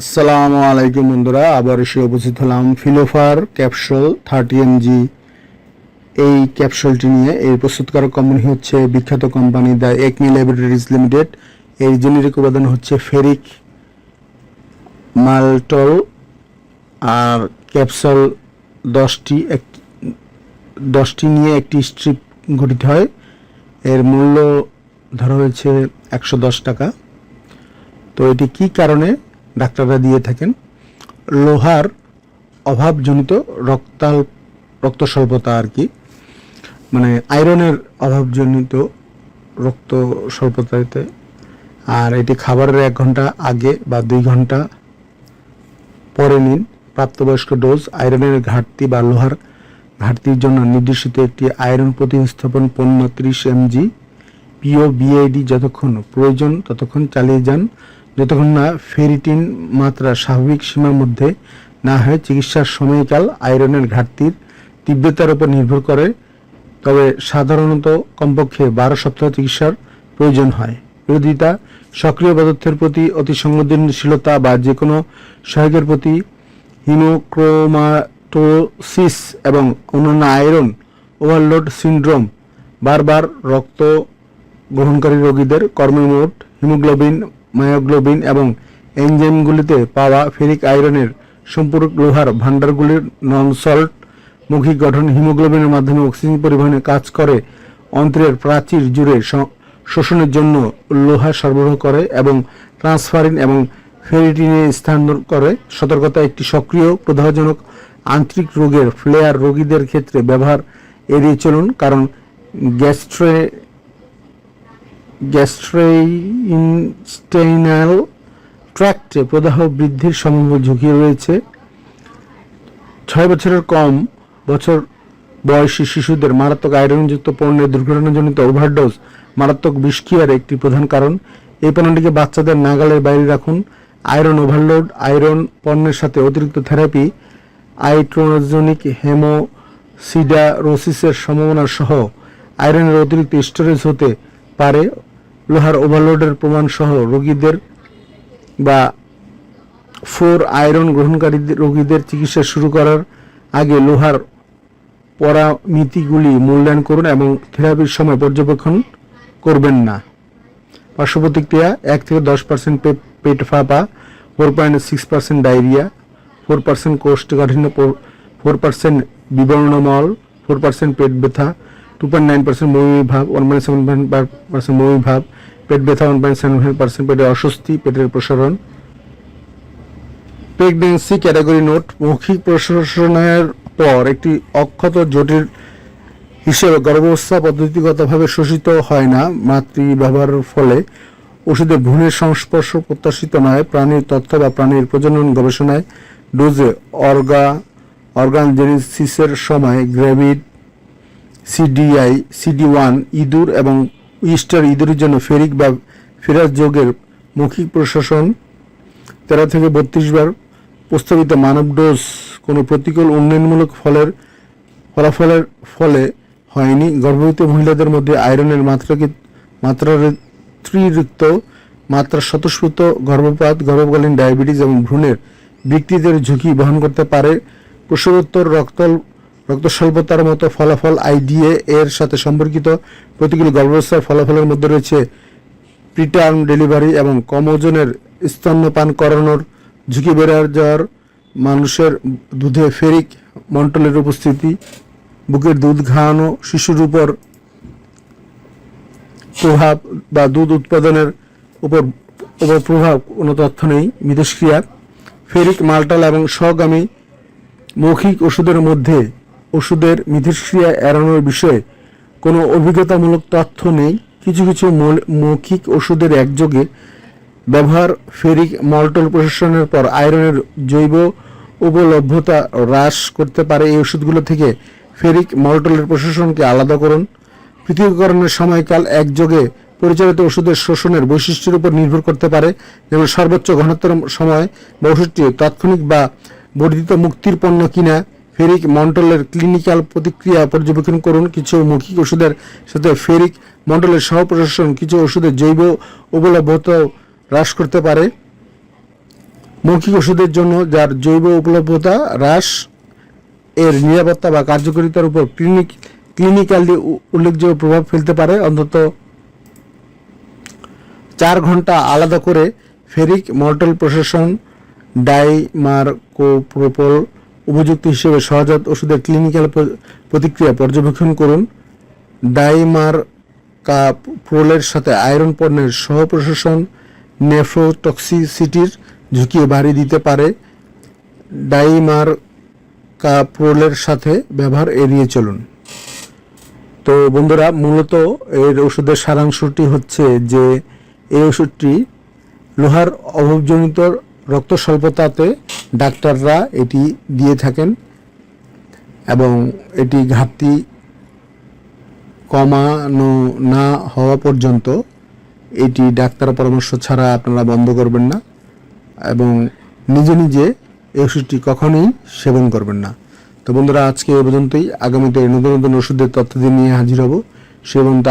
আসসালামু আলাইকুম বন্ধুরা, আবার এসে উপস্থিত হলাম ফিলোফার ক্যাপসুল থার্টি এমজি এই ক্যাপসুলটি নিয়ে এর প্রস্তুতকারক কোম্পানি হচ্ছে বিখ্যাত company the Acme laboratories limited. এর জেনেরিক উপাদান হচ্ছে ফেরিক, মালটল আর ক্যাপসুল দশটি এক, দশটি নিয়ে একটি স্ট্রিপ গঠিত হয়। এর মূল্য ধরা হয়েছে একশো দশ টাকা। তো এটি কি কারণে? ডাক্তাররা দিয়ে থাকেন, লোহার অভাবজনিত রক্তাল রক্ত স্বল্পতা আর কি মানে আয়রনের অভাবজনিত রক্ত স্বল্পতাতে আর এটি খাবারের এক ঘণ্টা আগে বা দুই ঘণ্টা পরে নিন, প্রাপ্তবয়স্ক ডোজ, আয়রনের ঘাটতি বা লোহার ঘাটতির জন্য নির্দেশিত একটি আয়রন প্রতিস্থাপন পণ্য ত্রিশ এমজি পিও বিআইডি যতক্ষণ প্রয়োজন ততক্ষণ চালিয়ে যান যতক্ষণ না ফেরিটিন মাত্রা স্বাভাবিক সীমার মধ্যে না হয় চিকিৎসার সময়কাল আয়রনের ঘাটতির তীব্রতার উপর নির্ভর করে, তবে সাধারণত কমপক্ষে বারো সপ্তাহ চিকিৎসার প্রয়োজন হয়। বিরোধিতা, সক্রিয় পদার্থের প্রতি অতি সংবেদনশীলতা বা যে কোনো সহায়কের প্রতি হিমোক্রোমাটোসিস এবং অন্যান্য আয়রন ওভারলোড সিন্ড্রোম, বারবার রক্ত গ্রহণকারী রোগীদের কর্মের মোট হিমোগ্লোবিন মায়োগ্লোবিন এবং এনজাইমগুলিতে পাওয়া ফেরিক আয়রনের সম্পূরক লোহার ভাণ্ডারগুলির নন সল্ট মৌখিক গঠন হিমোগ্লোবিনের মাধ্যমে অক্সিজেন পরিবহনে কাজ করে, অন্ত্রের প্রাচীর জুড়ে শোষণের জন্য লোহা সরবরাহ করে এবং ট্রান্সফারিন এবং ফেরিটিনে স্থানান্তর করে। সতর্কতা একটি সক্রিয়, প্রদাহজনক, আন্তরিক রোগের ফ্লেয়ার রোগীদের ক্ষেত্রে ব্যবহার এড়িয়ে চলুন, কারণ গ্যাস্ট্রে গ্যাস্ট্রেইনস্টেইনাল ট্র্যাক্টে প্রদাহ বৃদ্ধির সম্ভাব্য ঝুঁকি রয়েছে। ছয় বছরের কম বছর বয়সী শিশুদের মারাত্মক আয়রনযুক্ত পণ্যের দুর্ঘটনাজনিত ওভারডোজ মারাত্মক বিষক্রিয়ার একটি প্রধান কারণ। এই পণ্যটিকে বাচ্চাদের নাগালের বাইরে রাখুন। আয়রন ওভারলোড, আয়রন পণ্যের সাথে অতিরিক্ত থেরাপি, আইট্রোজনিক হেমোসিডারোসিসের সম্ভাবনা সহ আয়রনের অতিরিক্ত স্টোরেজ হতে পারে। লোহার ওভারলোডের প্রমাণ সহ রোগীদের বা ফোর আয়রন গ্রহণকারী রোগীদের চিকিৎসা শুরু করার আগে লোহার পরামিতিগুলি মূল্যায়ন করুন এবং থেরাপির সময় পর্যবেক্ষণ করবেন না। পার্শ্ব প্রতিক্রিয়া এক থেকে দশ পার্সেন্ট পেট ফাঁপা four point six percent diarrhoea four percent কোষ্ঠকাঠিন্য ফোর পার্সেন্ট বিবর্ণমল ফোর পার্সেন্ট পেট ব্যথা টু পয়েন্ট নাইন পার্সেন্ট বমি ভাব ওয়ান পয়েন্ট সেভেন পার্সেন্ট বমি ভাব পেট ব্যথা ওয়ান পয়েন্ট সেভেন পার্সেন্ট পেটের অস্বস্তি, পেটের প্রসারণ। প্রেগনেন্সি ক্যাটাগরি নোট মৌখিক প্রশাসনের পর একটি অক্ষত জটিল হিসেবে গর্ভাবস্থা পদ্ধতিগতভাবে শোষিত হয় না মাতৃ ব্যবহারের ফলে ওষুধের ভ্রূণের সংস্পর্শ প্রত্যাশিত নয়, প্রাণীর তথ্য বা প্রাণীর প্রজনন গবেষণায় ডোজে অর্গা অর্গান জেনেসিসের সময় গ্র্যাভিড সিডিআই, সিডি ওয়ান, ইঁদুর এবং ইস্টার ইঁদুরের জন্য ফেরিক বা ফেরাস যোগের মৌখিক প্রশাসন তেরো থেকে বত্রিশ বার প্রস্তাবিত মানব ডোজ কোনো প্রতিকূল উন্নয়নমূলক ফলের ফলাফলের ফলে হয়নি। গর্ভবতী মহিলাদের মধ্যে আয়রনের মাত্রাকে মাত্রাতিরিক্ত মাত্রা স্বতঃস্ফূর্ত গর্ভপাত, গর্ভকালীন ডায়াবেটিস এবং ভ্রূণের ব্যক্তিদের ঝুঁকি বহন করতে পারে। প্রসবোত্তর রক্ত রক্ত স্বল্পতার মতো ফলাফল আইডিএ এর সাথে সম্পর্কিত প্রতিকূল গর্ভাবস্থার ফলাফলের মধ্যে রয়েছে প্রিটার্ম ডেলিভারি এবং কম ওজনের স্তন্যপান করানোর ঝুঁকি বেড়ে যাওয়ার মানুষের দুধে ফেরিক মন্টলের উপস্থিতি, বুকের দুধ খাওয়ানো শিশুর উপর প্রভাব বা দুধ উৎপাদনের উপর উপর প্রভাব কোনো তথ্য নেই মিথস্ক্রিয়া ফেরিক, মাল্টাল এবং সহগামী মৌখিক ওষুধের মধ্যে ওষুধের মিথস্ক্রিয়া এড়ানোর বিষয়ে কোনো অভিজ্ঞতামূলক তথ্য নেই। কিছু কিছু মৌখিক ওষুধের একযোগে ব্যবহার ফেরিক মল্টল প্রশাসনের পর আয়রনের জৈব উপলভ্যতা হ্রাস করতে পারে এই ওষুধগুলো থেকে। ফেরিক মল্টলের প্রশাসনকে আলাদা করুন। পৃথকীকরণের সময়কাল একযোগে পরিচালিত ওষুধের শোষণের বৈশিষ্ট্যের উপর নির্ভর করতে পারে। যেমন সর্বোচ্চ ঘনত্বের সময় বা ওষুধটি তাৎক্ষণিক বা বর্ধিত মুক্তির পণ্য কিনা ফেরিক মন্টলের ক্লিনিক্যাল প্রতিক্রিয়া পর্যবেক্ষণ করুন। কিছু মৌখিক ওষুধের সাথে ফেরিক মন্ডলের সহ প্রশাসন কিছু ওষুধের জৈব উপলব্ধতা হ্রাস করতে পারে। মৌখিক ওষুধের জন্য যার জৈব উপলব্ধতা হ্রাস এর নিরাপত্তা বা কার্যকারিতার উপর ক্লিনিক ক্লিনিক্যালি উল্লেখযোগ্য প্রভাব ফেলতে পারে। অন্তত চার ঘণ্টা আলাদা করে ফেরিক মর্টাল প্রশাসন ডাইমার্কোপ্রোপল উপযুক্ত হিসেবে সহজাত ওষুধের ক্লিনিক্যাল প্রতিক্রিয়া পর্যবেক্ষণ করুন। ডাইমার কাপ প্রোলের সাথে আয়রন পণ্যের সহ প্রশাসন নেফ্রোটক্সিসিটির ঝুঁকিও বাড়িয়ে দিতে পারে। ডাইমার্কাপ্রোলের সাথে ব্যবহার এড়িয়ে চলুন। তো বন্ধুরা, মূলত এর ওষুধের সারাংশটি হচ্ছে যে, এই ওষুধটি লোহার অভাবজনিত রক্ত স্বল্পতাতে ডাক্তাররা এটি দিয়ে থাকেন এবং এটি ঘাটতি কমানো না হওয়া পর্যন্ত এটি ডাক্তার পরামর্শ ছাড়া আপনারা বন্ধ করবেন না এবং নিজে নিজে এই ওষুধটি কখনোই সেবন করবেন না। তো বন্ধুরা, আজকে এ পর্যন্তই। আগামীতে নতুন নতুন ওষুধের তথ্য দিয়ে নিয়ে হাজির হব। সে পর্যন্ত